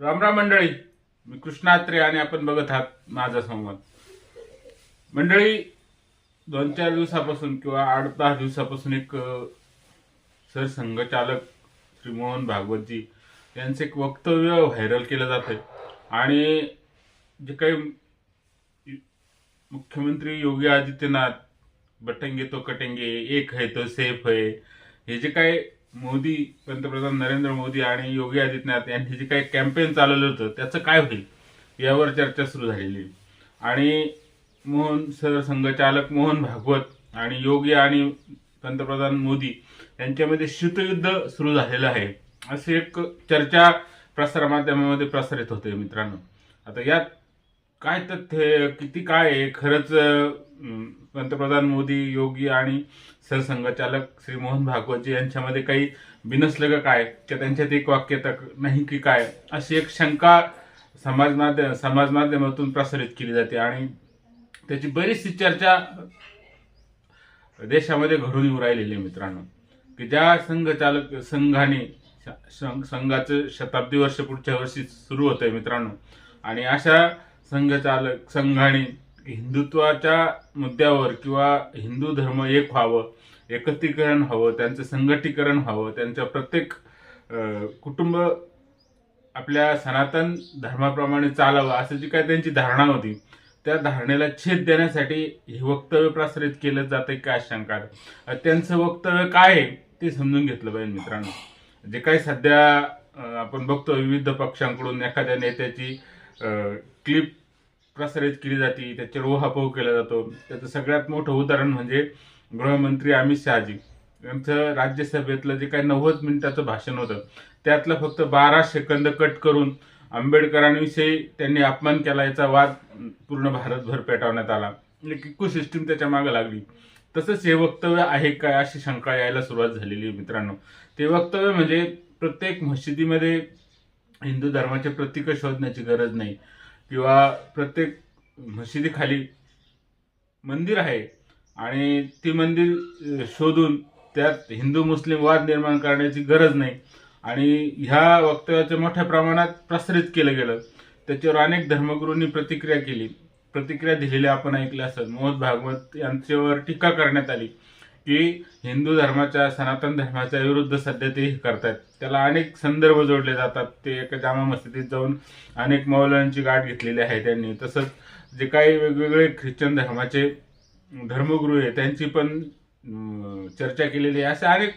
रामराम मंडळी. मी कृष्णात्रे आणि आपण बघत आहात माझा संवाद. मंडळी दोन चार दिवसापासून किंवा आठ दहा दिवसापासून एक सरसंघचालक श्री मोहन भागवतजी यांचं एक वक्तव्य व्हायरल केलं जात आहे. आणि जे काही मुख्यमंत्री योगी आदित्यनाथ बटंगे तो कटेंगे एक है तो सेफ है हे जे काही मोदी पंतप्रधान नरेंद्र मोदी आणि योगी आदित्यनाथ यांनी जे काही कॅम्पेन चालवलं होतं त्याचं काय होईल? यावर चर्चा सुरू झालेली. आहे. आणि मोहन सरसंघचालक मोहन भागवत आणि योगी आणि पंतप्रधान मोदी यांच्यामध्ये शीतयुद्ध सुरू झालेलं आहे. अशी एक चर्चा प्रसारमाध्यमामध्ये प्रसारित होते मित्रांनो. आता यात काय तथ्य किती काय आहे? खरंच पंतप्रधान मोदी योगी आणि सरसंघचालक श्री मोहन भागवतजी यांच्यामध्ये काही बिनसलं का काय? की त्यांच्यात एक वाक्यता नाही की काय? अशी एक शंका समाज माध्यम समाज माध्यमातून प्रसारित केली जाते आणि त्याची बरीचशी चर्चा देशामध्ये घडून येऊ राहिलेली आहे मित्रांनो. की ज्या संघचालक संघाने संघ- संघाचं शताब्दी वर्ष पुढच्या वर्षी सुरू होत आहे मित्रांनो. आणि अशा संघचालक संघाने हिंदुत्वाच्या मुद्द्यावर किंवा हिंदू धर्म एक व्हावं एकत्रीकरण हवं त्यांचं संघटीकरण हवं त्यांच्या प्रत्येक कुटुंब आपल्या सनातन धर्माप्रमाणे चालावं असं जी काय त्यांची धारणा होती त्या धारणेला छेद देण्यासाठी हे वक्तव्य प्रसारित केलं जातं काय शंका त्यांचं वक्तव्य काय आहे ते समजून घेतलं पाहिजे मित्रांनो. जे काही सध्या आपण बघतो विविध पक्षांकडून एखाद्या नेत्याची क्लिप प्रसारित केली जाते त्याच्यावर उहापोह केला जातो. त्याचं सगळ्यात मोठं उदाहरण म्हणजे गृहमंत्री अमित शहाजी. यांचं राज्यसभेतलं जे काही नव्वद मिनिटाचं भाषण होतं त्यातलं फक्त बारा सेकंद कट करून आंबेडकरांविषयी त्यांनी अपमान केला याचा वाद पूर्ण भारतभर पेटवण्यात आला. एक इको सिस्टीम त्याच्यामागे लागली. तसंच हे वक्तव्य आहे काय अशी शंका यायला सुरुवात झालेली आहे मित्रांनो. ते वक्तव्य म्हणजे प्रत्येक मशिदीमध्ये हिंदू धर्माचे प्रतीक शोधण्याची गरज नाही. किंवा प्रत्येक मशिदीखाली मंदिर आहे आणि ती मंदिर शोधून त्यात हिंदू मुस्लिम वाद निर्माण करण्याची गरज नाही. आणि ह्या वक्तव्याचं मोठ्या प्रमाणात प्रसारित केलं गेलं. त्याच्यावर अनेक धर्मगुरूंनी प्रतिक्रिया केली. प्रतिक्रिया दिलेल्या आपण ऐकल्या असत मोहन भागवत यांच्यावर टीका करण्यात आली. की हिंदू धर्माच्या सनातन धर्माच्या विरुद्ध सध्या ते हे करतायत. त्याला अनेक संदर्भ जोडले जातात. ते एका जामा मस्जिदीत जाऊन अनेक मौलांची गाठ घेतलेली आहे त्यांनी. तसंच जे काही वेगवेगळे ख्रिश्चन धर्माचे धर्मगुरू आहे त्यांची पण चर्चा केलेली आहे. असे अनेक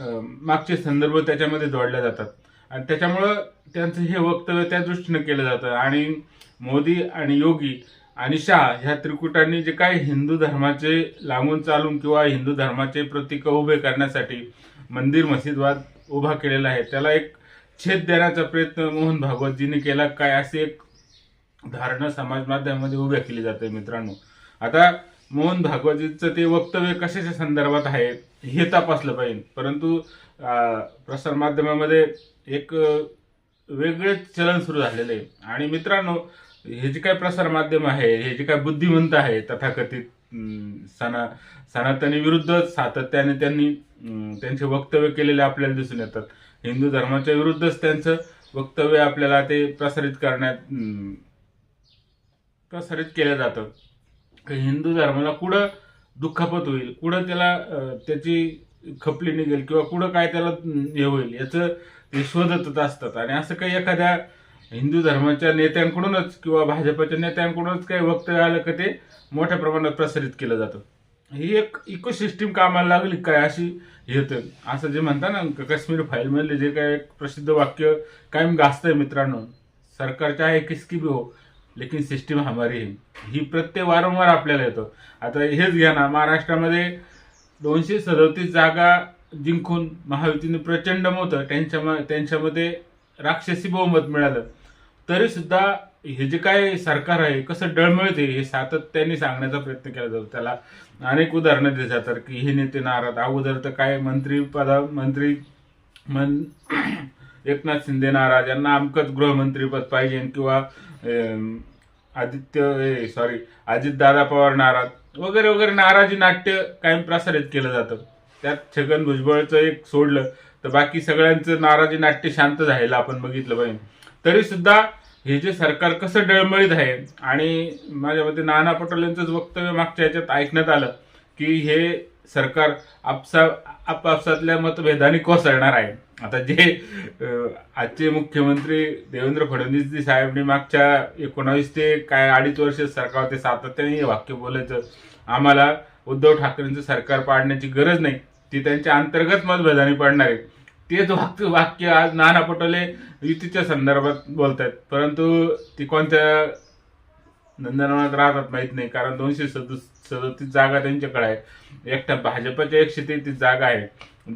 मागचे संदर्भ त्याच्यामध्ये जोडले जातात. आणि त्याच्यामुळं त्यांचं हे वक्तव्य त्या दृष्टीनं केलं जातं. आणि मोदी आणि योगी आणि शाह ह्या त्रिकुटांनी जे काही हिंदू धर्माचे लागून चालून किंवा हिंदू धर्माचे प्रतीक उभे करण्यासाठी मंदिर मशीदवाद उभा केलेला आहे त्याला एक छेद देण्याचा प्रयत्न मोहन भागवतजींनी केला. काय असे एक धारणा समाज माध्यमामध्ये उभ्या केली जाते मित्रांनो. आता मोहन भागवतजींचं ते वक्तव्य कशाच्या संदर्भात आहे हे तपासलं पाहिजे. परंतु प्रसारमाध्यमामध्ये एक वेगळेच चलन सुरू झालेलं आहे. आणि मित्रांनो हे जे काय प्रसार माध्यम आहे हे जे काय बुद्धिमंत आहे तथाकथित सना सनातनी विरुद्ध सातत्याने त्यांनी त्यांचे वक्तव्य केलेले आपल्याला दिसून येतात. हिंदू धर्माच्या विरुद्धच त्यांचं वक्तव्य आपल्याला ते प्रसारित करण्यात प्रसारित केलं जातं. हिंदू धर्माला कुठं दुःखापत होईल कुठं त्याला त्याची खपली निघेल किंवा कुठं काय त्याला हे होईल याचं ते शोधतच असतात. आणि असं काही एखाद्या हिंदू धर्माच्या नेत्यांकडूनच किंवा भाजपच्या नेत्यांकडूनच काही वक्तव्य आलं का ते मोठ्या प्रमाणात प्रसारित केलं जातं. ही एक इको सिस्टीम कामाला लागली काय अशी हे असं जे म्हणता ना काश्मीर फाईलमधले जे काय एक प्रसिद्ध वाक्य कायम गाजतंय मित्रांनो. सरकार चाहे किसकी भी हो लेकिन सिस्टीम हमारी है. ही प्रत्यय वारंवार आपल्याला येतो. आता हेच घ्या ना महाराष्ट्रामध्ये दोनशे सदतीस जागा जिंकून महायुतीने प्रचंड मत त्यांच्या त्यांच्यामध्ये राक्षसी बहुमत मिळालं. तरी सुद्धा हे जे काय सरकार आहे कसं डळमळते हे सातत्याने सांगण्याचा प्रयत्न केला जातो. त्याला अनेक उदाहरणं दिली जातात की हे नेते नाराज. अगोदर तर काय मंत्री पदा मंत्री मन एकनाथ शिंदे नाराज. यांना अमकच गृहमंत्रीपद पाहिजे किंवा आदित्य सॉरी अजितदादा पवार नाराज. वगैरे वगैरे नाराजी नाट्य कायम प्रसारित केलं जातं. त्यात छगन भुजबळचं एक सोडलं. तर बाकी सगळ्यांचं नाराजी नाट्य शांत झालेलं आपण बघितलं पाहिजे तरी सुद्धा हे जे सरकार कसं डळमळीत आहे आणि माझ्या मते नाना पटोले यांचंच वक्तव्य मागच्या याच्यात ऐकण्यात आलं की हे सरकार आपसा आपापसातल्या मतभेदाने कोसळणार आहे. आता जे आजचे मुख्यमंत्री देवेंद्र फडणवीस साहेबनी मागच्या एकोणावीस ते काय अडीच वर्ष सरकार ते सातत्याने हे वाक्य बोलायचं आम्हाला उद्धव ठाकरेंचं सरकार पाडण्याची गरज नाही ती त्यांच्या अंतर्गत मतभेदाने पडणार आहे. तेच वाक्य वाक्य आज नाना पटोले युतीच्या संदर्भात बोलतात परंतु ती कोणत्या नंदनवनात राहतात माहीत नाही कारण दोनशे सदु सदतीस जागा त्यांच्याकडे आहे एकट्या भाजपच्या एकशे तेहतीस जागा आहे.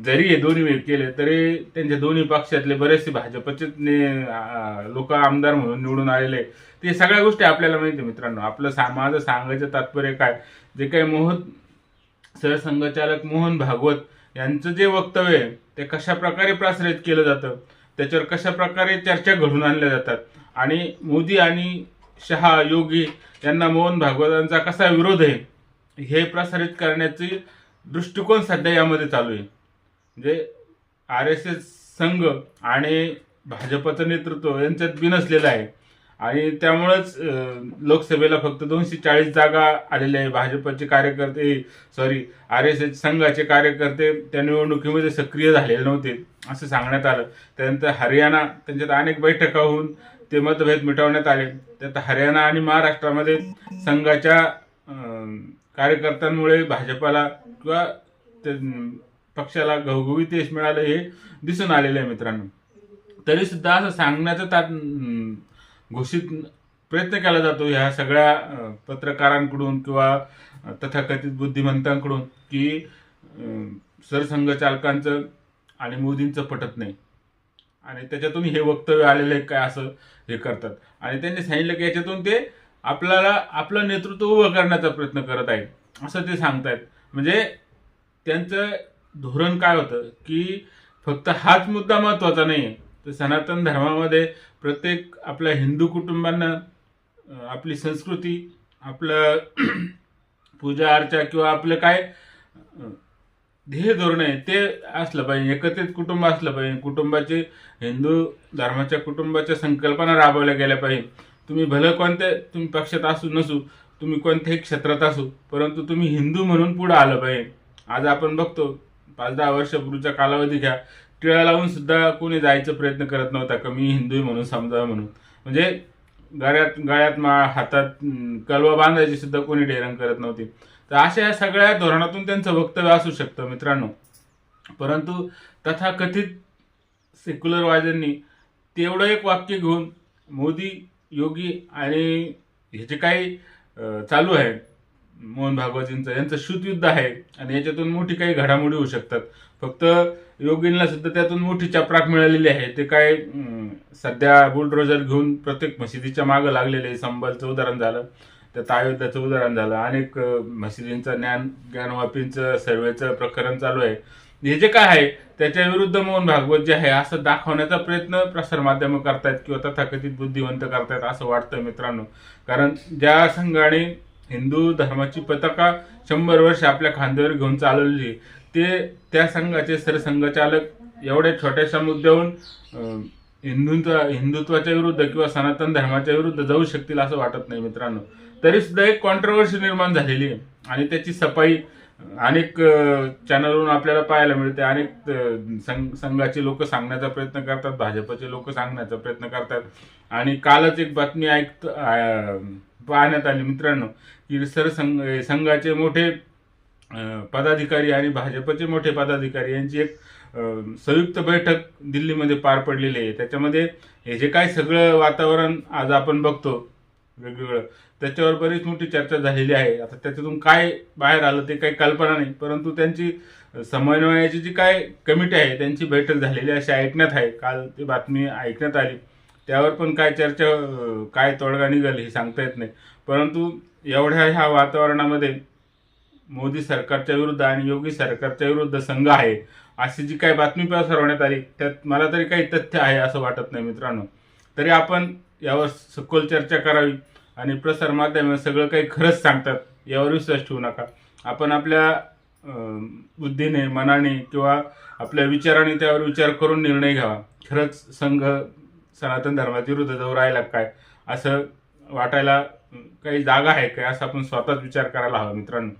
जरी हे दोन्ही वेळ केले तरी त्यांच्या दोन्ही पक्षातले बरेचसे भाजपचे लोक आमदार म्हणून निवडून आलेले ते सगळ्या गोष्टी आपल्याला माहिती आहे मित्रांनो. आपलं सा माझं सांगायचं तात्पर्य काय? जे काही मोहन सरसंघचालक मोहन भागवत यांचं जे वक्तव्य आहे ते कशा प्रकारे प्रसारित केलं जातं त्याच्यावर कशा प्रकारे चर्चा घडून आणल्या जातात आणि मोदी आणि शहा योगी यांना मोहन भागवतांचा कसा विरोध आहे हे प्रसारित करण्याची दृष्टिकोन सध्या यामध्ये चालू आहे. म्हणजे आर एस एस संघ आणि भाजपचं नेतृत्व यांच्यात बिनसलेलं आहे. आणि त्यामुळंच लोकसभेला फक्त दोनशे चाळीस जागा आलेल्या आहे भाजपचे कार्यकर्ते सॉरी आर एस एस संघाचे कार्यकर्ते त्या निवडणुकीमध्ये सक्रिय झालेले नव्हते असं सांगण्यात आलं. त्यानंतर हरियाणा त्यांच्यात अनेक बैठका होऊन ते मतभेद मिटवण्यात आले. त्यात हरियाणा आणि महाराष्ट्रामध्ये संघाच्या कार्यकर्त्यांमुळे भाजपाला किंवा पक्षाला घवघवीत यश मिळालं हे दिसून आलेलं आहे मित्रांनो. तरी सुद्धा असं सांगण्याचं तात घोषित प्रयत्न केला जातो ह्या सगळ्या पत्रकारांकडून किंवा तथाकथित बुद्धिमंतांकडून की सरसंघचालकांचं आणि मोदींचं पटत नाही. आणि त्याच्यातून हे वक्तव्य आलेलं आहे काय असं हे करतात. आणि त्यांनी सांगितलं की याच्यातून ते आपल्याला आपलं नेतृत्व उभं करण्याचा प्रयत्न करत आहेत. असं ते सांगतायत. म्हणजे त्यांचं धोरण काय होतं की फक्त हाच मुद्दा महत्त्वाचा नाही आहे तर सनातन धर्मामध्ये प्रत्येक आपल्या हिंदू कुटुंबांना आपली संस्कृती आपलं पूजा अर्चा किंवा आपलं काय ध्येय धोरण आहे ते असलं पाहिजे एकत्रित कुटुंब असलं पाहिजे. कुटुंबाचे हिंदू धर्माच्या कुटुंबाच्या संकल्पना राबवल्या गेल्या पाहिजे. तुम्ही भलं कोणत्या तुम्ही पक्षात असू नसू तुम्ही कोणत्याही क्षेत्रात असू परंतु तुम्ही हिंदू म्हणून पुढं आलं पाहिजे. आज आपण बघतो पाच दहा वर्षापूर्वीचा कालावधी घ्या टिळा लावून सुद्धा कोणी जायचा प्रयत्न करत नव्हता. का मी हिंदू आहे म्हणून समजावं म्हणून. म्हणजे गळ्यात गळ्यात माळ हातात कलवा बांधायची सुद्धा कोणी डेरंग करत नव्हती. तर अशा या सगळ्या धोरणातून त्यांचं वक्तव्य असू शकतं मित्रांनो. परंतु तथाकथित सेक्युलरवाद्यांनी तेवढं एक वाक्य घेऊन मोदी योगी आणि हे जे काही चालू आहे. मोहन भागवतींचं यांचं शुद्धयुद्ध आहे. आणि याच्यातून मोठी काही घडामोडी होऊ शकतात. फक्त योगींना सुद्धा त्यातून मोठी चपराक मिळालेली आहे. ते काय सध्या बुलडोजर घेऊन प्रत्येक मशिदीच्या मागं लागलेले आहे. संबलचं उदाहरण झालं त्यात अयोध्याचं उदाहरण झालं. अनेक मशिदींचं ज्ञान ज्ञानवापींचं सर्वेचं प्रकरण चालू आहे. हे जे काय आहे त्याच्या विरुद्ध मोहन भागवत जे आहे असं दाखवण्याचा प्रयत्न प्रसारमाध्यमं करतायत किंवा तथाकथित बुद्धिवंत करतायत असं वाटतं मित्रांनो. कारण ज्या संघाने हिंदू धर्माची पताका शंभर वर्ष आपल्या खांद्यावर घेऊन चालवली ते त्या संघाचे सरसंघचालक एवढ्या छोट्याशा मुद्द्याहून हिंदूंचा हिंदुत्वाच्या विरुद्ध किंवा सनातन धर्माच्या विरुद्ध जाऊ शकतील असं वाटत नाही मित्रांनो. तरी सुद्धा एक कॉन्ट्रोवर्सी निर्माण झालेली आहे आणि त्याची सफाई अनेक चॅनलवरून आपल्याला पाहायला मिळते. अनेक संघ संघाचे लोक सांगण्याचा प्रयत्न करतात भाजपचे लोक सांगण्याचा प्रयत्न करतात. आणि कालच एक बातमी ऐकत पाहण्यात आली मित्रांनो की सरसंघ संघाचे मोठे पदाधिकारी आणि भाजपचे मोठे पदाधिकारी यांची एक संयुक्त बैठक दिल्लीमध्ये पार पडलेली आहे. त्याच्यामध्ये हे जे काय सगळं वातावरण आज आपण बघतो वेगवेगळं त्याच्यावर बरीच मोठी चर्चा झालेली आहे. आता त्याच्यातून काय बाहेर आलं ते काही कल्पना नाही परंतु त्यांची समन्वयाची जी काय कमिटी आहे त्यांची बैठक झालेली अशी ऐकण्यात आहे. काल ती बातमी ऐकण्यात आली. त्यावर पण काय चर्चा काय तोडगा निघाली हे सांगता येत नाही. परंतु एवढ्या ह्या वातावरणामध्ये मोदी सरकारच्या विरुद्ध आणि योगी सरकारच्या विरुद्ध संघ आहे अशी जी काही बातमी पसरवण्यात आली त्यात मला तरी काही तथ्य आहे असं वाटत नाही मित्रांनो. तरी आपण यावर सखोल चर्चा करावी आणि प्रसारमाध्यम सगळं काही खरंच सांगतात यावर विश्वास ठेवू नका. आपण आपल्या बुद्धीने मनाने किंवा आपल्या विचाराने त्यावर विचार करून निर्णय घ्यावा. खरंच संघ सनातन धर्माच्या विरुद्ध जाऊ राहिला काय असं वाटायला काही जागा आहे काय असं आपण स्वतःच विचार करायला हवा मित्रांनो.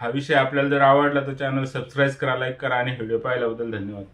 हा विषय आपल्याला जर आवडला तर चॅनल सबस्क्राईब करा लाईक करा आणि व्हिडिओ पाहिल्याबद्दल धन्यवाद.